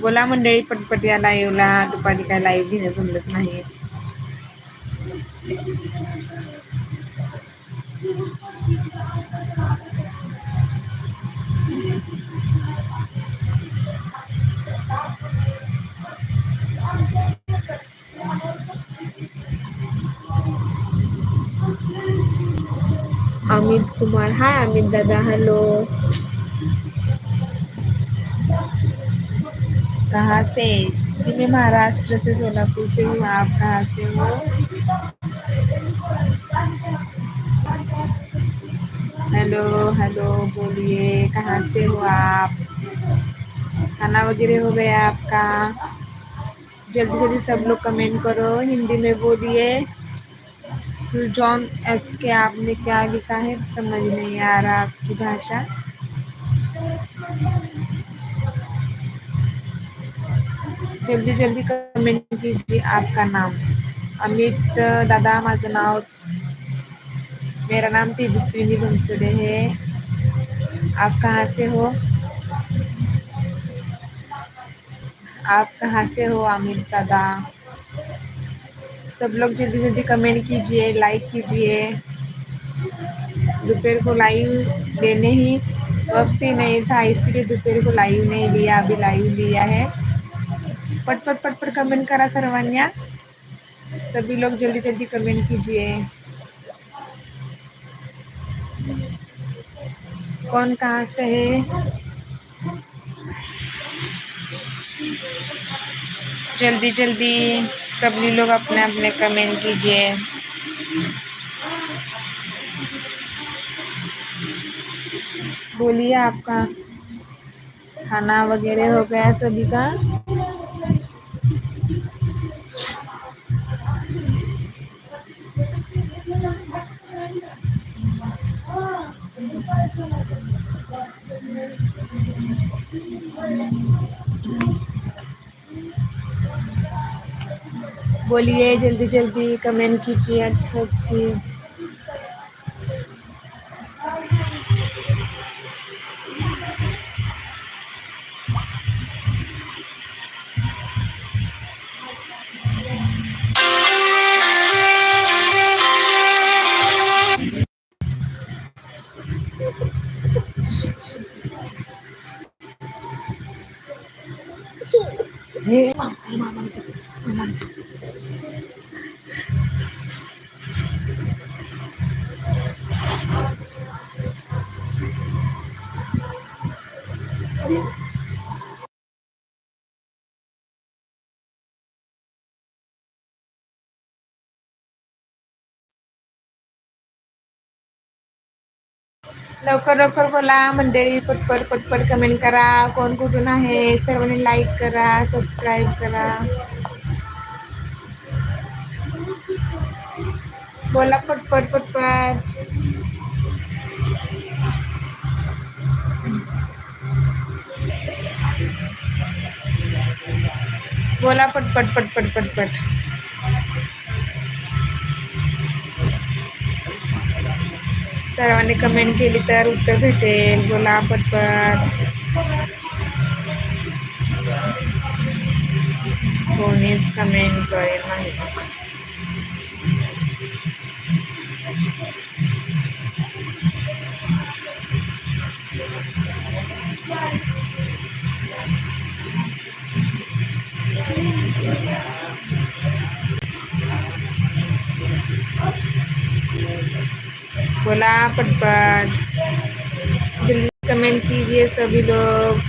बोला मंडळी पटपट या लाईव्हला दुपारी काय लाईव्ह घेणं जमलंच नाही. अमित कुमार. हाय अमित दादा. हॅलो कहाँ से? जी, मैं महाराष्ट्र से सोलापुर से हूँ। आप कहाँ से हो? हेलो हेलो, बोलिए, कहाँ से हो आप? खाना वगैरह हो गया आपका? जल्दी जल्दी सब लोग कमेंट करो। हिंदी में बोलिए। सुजॉन एस के आपने क्या लिखा है? समझ नहीं आ रहा आपकी भाषा। जल्दी जल्दी कमेंट कीजिए आपका नाम। अमित दादा, माझं नाव। मेरा नाम तेजस्विनी बनसोडे है। आप कहाँ से हो? आप कहाँ से हो, अमित, दादा? सब लोग जल्दी जल्दी कमेंट कीजिए लाइक कीजिए। दोपहर को लाइव लेने ही वक्त ही नहीं था, इसलिए दोपहर को लाइव नहीं लिया, अभी लाइव लिया है। पटपट पटपट कमेंट करा सर्वांना. सभी लोग जल्दी जल्दी कमेंट कीजिए. कौन कहाँ से है जल्दी जल्दी सभी लोग अपने अपने कमेंट कीजिए. बोलिए आपका. खाना वगैरह हो गया सभी का? बोलिए जल्दी जल्दी कमेंट कीजिए अच्छा अच्छी लवकर लवकर बोला मंडळी पटपट पटपट कमेंट करा. कोण कुठून आहे सर्वांनी लाईक करा सबस्क्राईब करा. बोला पटपट पटपट. बोला पटपट पटपट पटपट. सर्वांनी कमेंट केली तर उत्तर भेटेल. बोला पटपट कोणीच कमेंट करेल नाही. बोला पटपट जल्दी कमेंट कीजिए सभी लोग.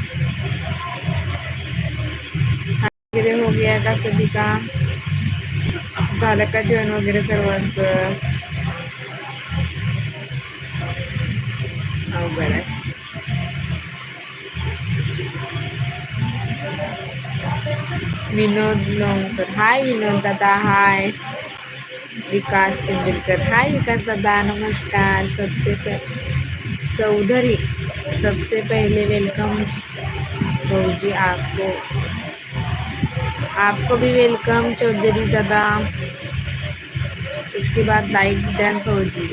वगैरे हो गया का सभी का झालं का जेवण वगैरे सर्वांचं अवघड विनोद लोणकर. हाय विनोद दादा, हाय. विकास तेंदुलकर हाय विकास दादा, नमस्कार. सबसे चौधरी, सबसे पहले वेलकम भौजी आपको. आपको भी वेलकम चौधरी दादा. इसके बाद लाइक डन फौजी.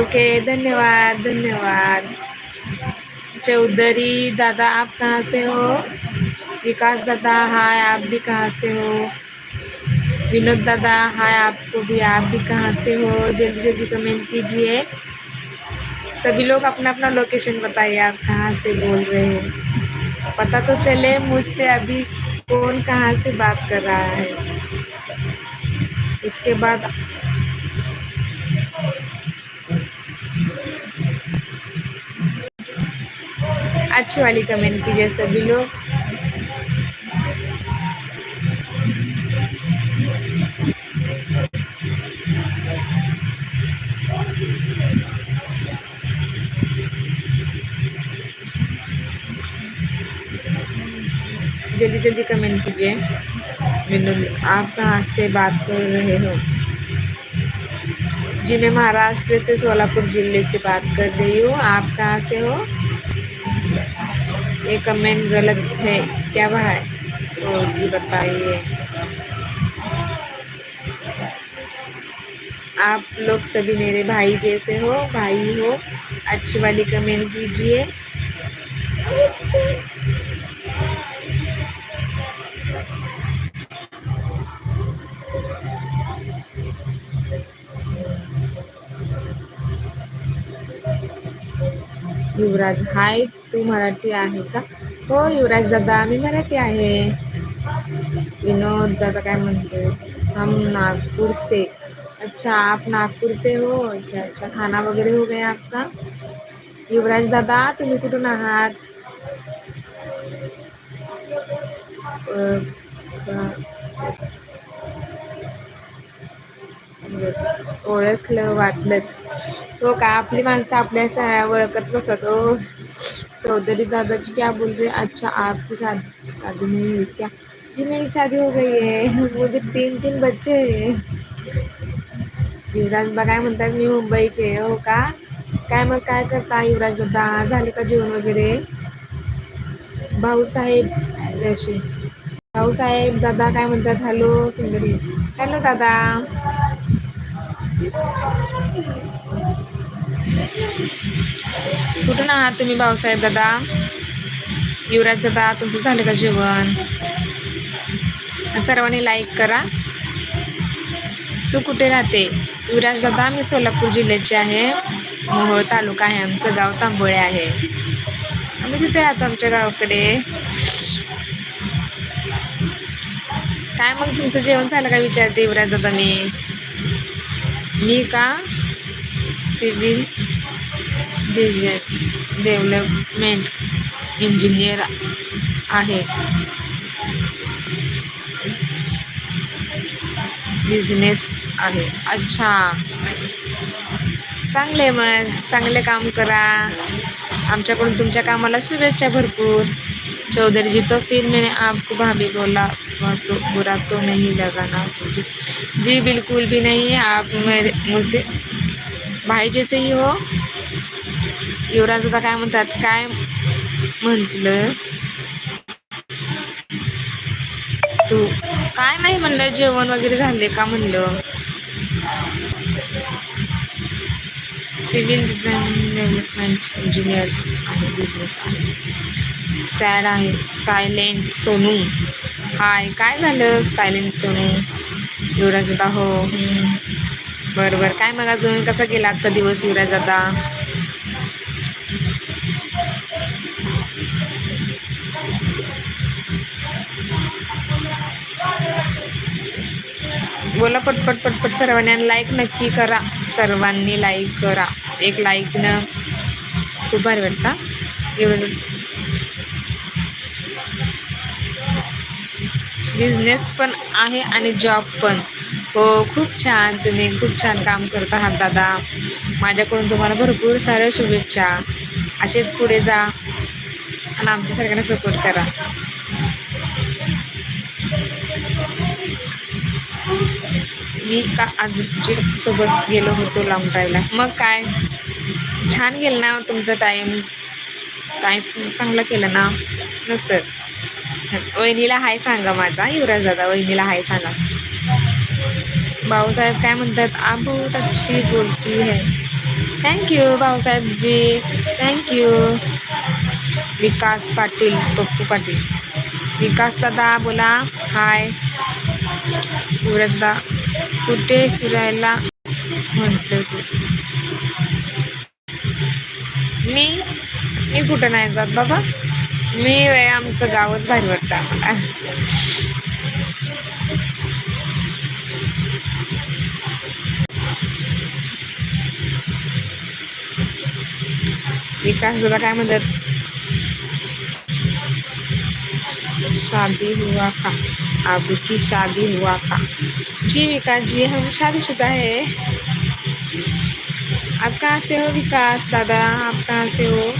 ओके धन्यवाद धन्यवाद. चौधरी दादा, आप कहाँ से हो? विकास दादा, हाय, आप भी कहाँ से हो? विनोद दादा, हाय आपको भी, आप भी कहाँ से हो? जल्दी जल्दी कमेंट कीजिए। सभी लोग अपना अपना लोकेशन बताइए, आप कहाँ से बोल रहे हो? पता तो चले मुझसे अभी कौन कहाँ से बात कर रहा है। इसके बाद अच्छी वाली कमेंट कीजिए सभी लोग। जल्दी जल्दी कमेंट कीजिए। विनोद आप कहाँ से बात कर रहे हो? जी, मैं महाराष्ट्र से सोलापुर ज़िले से बात कर रही हूँ। आप कहाँ से हो? ये कमेंट गलत है क्या भाई ओ जी, बताइए। आप लोग सभी मेरे भाई जैसे हो, भाई हो, अच्छी वाली कमेंट कीजिए। युवराज. हाय तू मराठी आहे का? हो युवराज दादा मी मराठी आहे. विनोद दादा काय हम नागपुर से. अच्छा आप नागपुर से हो? अच्छा अच्छा. खाना वगैरे हो गया आपका? युवराज दादा तुम्ही कुठून आहात? अ, म्हणजेच ओळखलं वाटलंच. हो का? आपली माणसं आपल्या शा- ओळखत नसत हो. चौधरी दादाजी क्या बोल अच्छा आपकी शादी शादी नहीं हुई क्या? जी मेरी शादी हो गई है। मुझे तीन तीन बच्चे युवराज काय म्हणतात मी मुंबईचे हो का? काय मग काय करता युवराज दादा? झाले का जेवण वगैरे? भाऊसाहेब अशी. भाऊसाहेब दादा काय म्हणतात? हॅलो सुंदरी. हॅलो दादा. कुठून आहात तुम्ही भाऊसाहेब दादा? युवराज दादा तुमचं झालं का जेवण? सर्वांनी लाईक करा. तू कुठे राहते? युवराज दादा मी सोलापूर जिल्ह्याची आहे. मोहोळ तालुका आहे आमचं गाव तांबोळे आहे. आम्ही तिथे राहतो आमच्या गावाकडे. काय मग तुमचं जेवण झालं का विचारते युवराज दादा मी? मी का? सिव्हिल डेव्हलपमेंट इंजिनियर आहे. बिझनेस आहे. अच्छा. चांगले मग. चांगले काम करा. आमच्याकडून तुमच्या कामाला शुभेच्छा भरपूर. चौधरीजी तो फिर मैंने आपको भाभी बोला. वह तो बुरा तो नहीं लगा ना जी जी बिल्कुल भी नहीं आप मेरे मुझसे भाई जैसे ही हो युवराज आता काय म्हणतात काय म्हटलं? तू काय नाही म्हणलं जेवण वगैरे झाले का म्हणलं? सिव्हिल डिझाईन डेव्हलपमेंट इंजिनियर आहे बिझनेस आहे. सॅड आहे सायलेंट सोनू. हाय काय झालं? सायलेंट सोनू. युवराज दादा हो बरं बरं. काय मग अजून? कसा गेला आजचा दिवस युवराज दादा बोला पटपट पटपट सर्वांनी आणि लाईक नक्की करा. सर्वांनी लाईक करा. एक लाईकनं खूप भारी वाटतं एवढं बिझनेस पण आहे आणि जॉब पण. हो खूप छान. तुम्ही खूप छान काम करत आहात दादा. माझ्याकडून तुम्हाला भरपूर साऱ्या शुभेच्छा. असेच पुढे जा आणि आमच्या सगळ्यांना सपोर्ट करा. मी का आज सोबत गेलो होतो लॉंग ड्राईव्हला मग काय? छान गेलं ना तुमचा टाईम टाईम चांगलं केलं ना? नसतं छान वहिनीला हाय सांगा माझा युवराज दादा वहिनीला हाय सांगा. भाऊसाहेब काय म्हणतात? आ बहुत अच्छी बोलती है thank you Bhausaheb ji. Thank you Vikas Patil Pappu Patil. Vikas दादा बोला. हाय युवराजदा कुठे फिरायला? म्हटलं तू. मी मी कुठं नाही जात बाबा? मी वय आमचं गावच भारी वाटतं आम्हाला. विकास दादा काय म्हणतात? शादी हुआ का? अब की शादी हुआ का? जी विकास जी हम शादीशुदा है। आप कहाँ से हो विकास दादा? आप कहाँ से हो?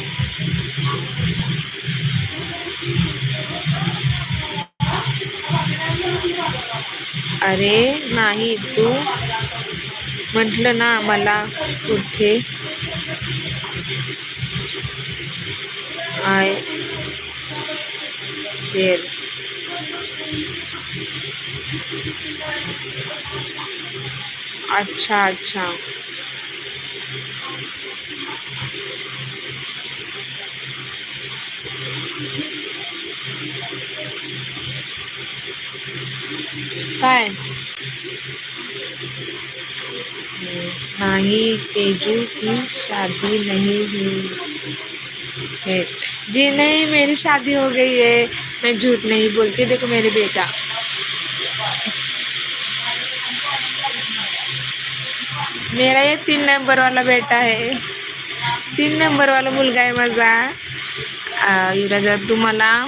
अरे नाही तू. म्हटलं ना मला कुठे? आय. देर अच्छा अच्छा. काय? नहीं तेजू की शादी नहीं हुई है। जी नहीं मेरी शादी हो गई है। मैं झूठ नहीं बोलती देखो मेरे बेटा। मेरा ये तीन नंबर वाला बेटा है। तीन नंबर वाला मुलगा माझा। आ, युवराजा तुम्हाला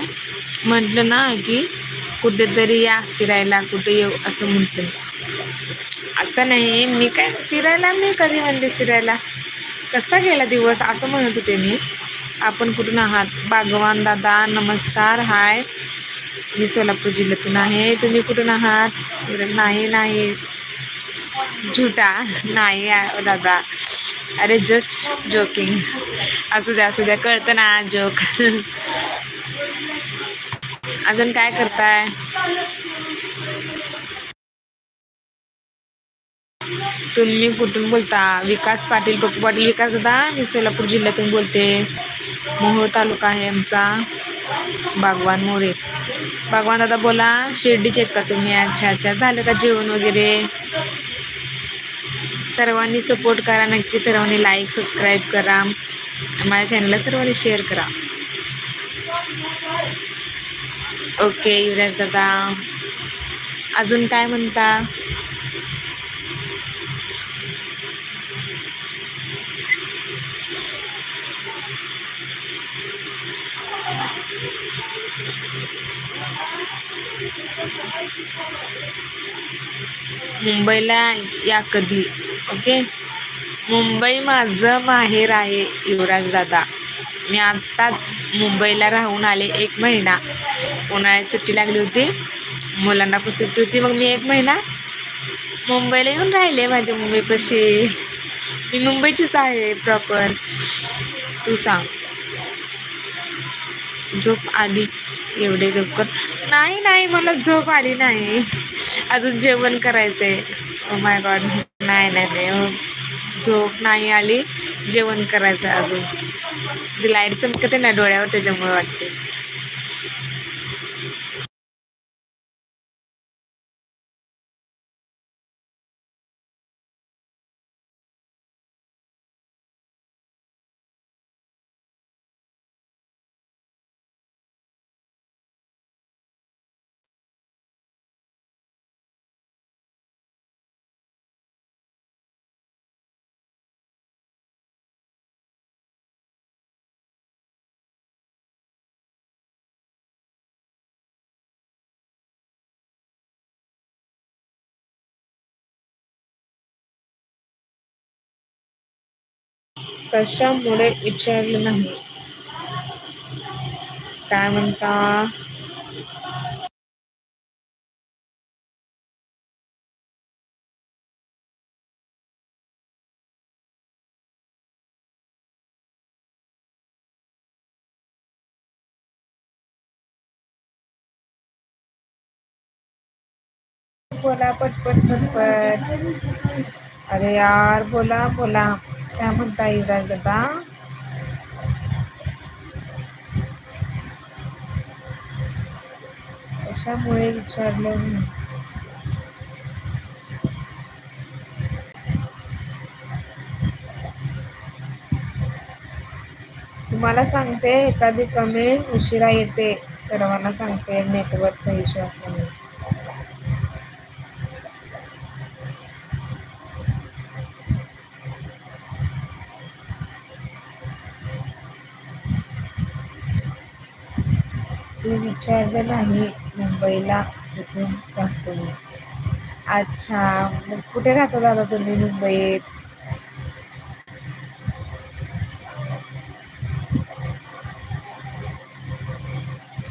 म्हटलं ना की कुठेतरी या फिरायला कुठे येऊ असं म्हणते. असं नाही मी काय फिरायला मी कधी म्हणते फिरायला. कसा गेला दिवस असं म्हणत होते मी. आपण कुठून आहात? बागवान दादा नमस्कार हाय. मी सोलापूर जिल्ह्यातून आहे. तुम्ही कुठून आहात? नाही नाही. झुटा नाही दादा. अरे जस्ट जोकिंग असू द्या असू द्या कळतं ना जोक अजून काय करताय? तुम्ही कुठून बोलता? विकास पाटील पप्पू पाटील विकास दादा मी सोलापूर जिल्ह्यातून बोलते. मोहोळ तालुका आहे आमचा. बागवान मोरे. बागवान दादा बोला शिर्डीचे आहेत का तुम्ही? अच्छा अच्छा. झालं का जेवण वगैरे? सर्वांनी सपोर्ट करा. नक्की सर्वांनी लाईक सबस्क्राईब करा. माझ्या चॅनलला सर्वांनी शेअर करा. ओके युवराज दादा. अजून काय म्हणता? मुंबईला या कधी ओके? मुंबई माझं माहेर आहे युवराज दादा. मी आत्ताच मुंबईला राहून आले एक महिना. उन्हाळ्यात सुट्टी लागली होती. मुलांना पण सुट्टी होती. मग मी एक महिना मुंबईला येऊन राहिले. माझ्या मुंबईपाशी मी मुंबईचीच आहे प्रॉपर तू सांग. झोप आली. एवढे लवकर. नाही नाही मला झोप आली नाही. अजून जेवण करायचं आहे माय गॉड oh नाही नाही नाही. हो. झोप नाही आली. जेवण करायचं अजून. ती लाइट चमकते ना डोळ्यावर त्याच्यामुळे वाटते. कशामुळे विचारलं नाही? काय म्हणता? बोला पटपट पटपट. अरे यार बोला बोला. काय म्हणता युवराज दादा कशामुळे विचारलं तुम्हाला सांगते एखादी कमेंट उशिरा येते. सर्वांना सांगते नेटवर्कचा इश्यू असल्यामुळे तू विचारलं नाही मुंबईला कुठून राहतो मी अच्छा मग कुठे राहता दादा तुम्ही मुंबईत?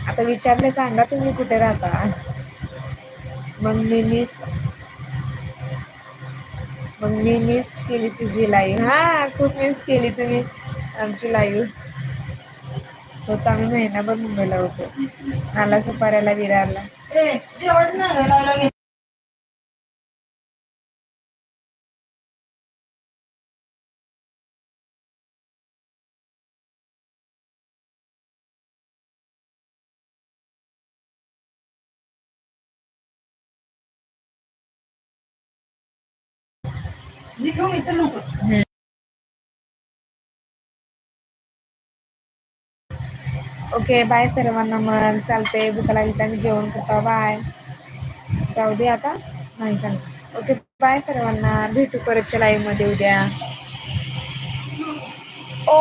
आता विचारले सांगा तुम्ही कुठे राहता? मग मी मिस मग मी मिस केली तुझी लाईव्ह हा खूप मिस केली तुम्ही आमची लाईव्ह होता आम्ही महिनाभर मुंबईला होतो नाला सुपाऱ्याला विरारला. ओके बाय सर्वांना मग. चालते भूक लागली त्यांनी जेवण करता. बाय. जाऊ दे आता. नाही सांग ओके बाय सर्वांना. भेटू परतच्या लाईव्हमध्ये उद्या. ओ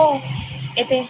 येते.